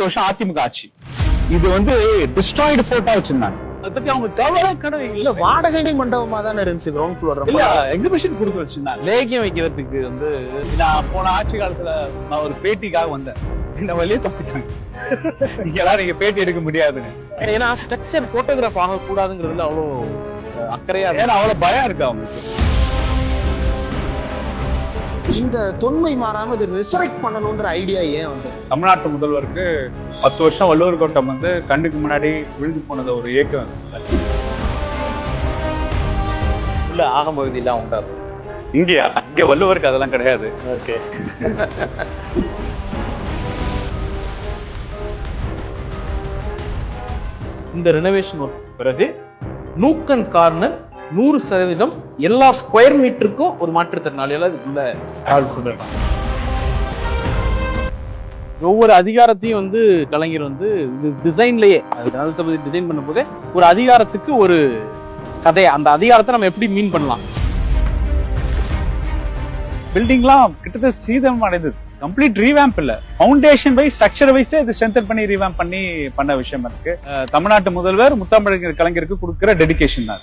பத்து வருஷம் அதிமுக ஆட்சி. இது வந்து டிஸ்ட்ராய்டு போட்டோ வச்சிருந்தாங்க. அதை பத்தி அவங்க கவலை கடை இல்ல. வாடகை மண்டபமா தானே இருந்துச்சு கிரவுண்ட் ஃப்ளோர் இல்ல எக்ஸிபிஷன் கொடுத்து வச்சிருந்தாங்க. லேகியம் வைக்கிறதுக்கு வந்து நான் போன ஆட்சி காலத்துல நான் ஒரு பேட்டிக்காக வந்தேன். என்ன வழியே தப்பிட்டாங்க நீங்க எல்லாம் நீங்க பேட்டி எடுக்க முடியாதுன்னு. ஏன்னா ஸ்ட்ரக்சர் போட்டோகிராஃப் ஆகக்கூடாதுங்கிறதுல அவ்வளோ அஹ், அக்கறையா ஏன்னா அவ்வளவு பயம் இருக்கு அவங்களுக்கு. இந்த தொன்மை மாறாம இது ரிசரெக்ட் பண்ணணும்ன்ற ஐடியா ஏன் வந்து? தமிழ்நாட்டு முதல்வருக்கு பத்து வருஷம் வள்ளுவர் கோட்டம் வந்து கண்ணுக்கு முன்னாடி விழுந்து போனது ஒரு இயக்கம் உள்ள ஆகம் பகுதியெல்லாம் உண்டாது இங்கேயா இங்க வள்ளுவருக்கு அதெல்லாம் கிடையாது. ஓகே. இந்த ரெனோவேஷன் ஒர்க் பிறகு நூக்கன் கார்னர் நூறு சதவீதம் எல்லா ஸ்கொயர் மீட்டருக்கும் ஒரு மாற்றுத்திறனாளியால இதுக்குள்ள ஆள் ஒவ்வொரு அதிகாரத்தையும் வந்து கலைஞர் வந்து டிசைன்லயே அது ஜனாதிபதி டிசைன் பண்ணும்போது ஒரு அதிகாரத்துக்கு ஒரு கதை அந்த அதிகாரத்தை நம்ம எப்படி மீன் பண்ணலாம்? பில்டிங்லாம் கிட்டத்தட்ட சீதம் அடைந்தது. கம்ப்ளீட் ரீவேம்ப் இல்ல. ஃபவுண்டேஷன் வைஸ் ஸ்ட்ரக்சர் வைஸ் இது ஸ்ட்ரென்தன் பண்ணி ரீவேம்ப் பண்ணி பண்ண விஷயம் இருக்கு. தமிழ்நாட்டு முதல்வர் முத்தமிழர் கலைஞருக்கு கொடுக்குற டெடிகேஷன் தான்.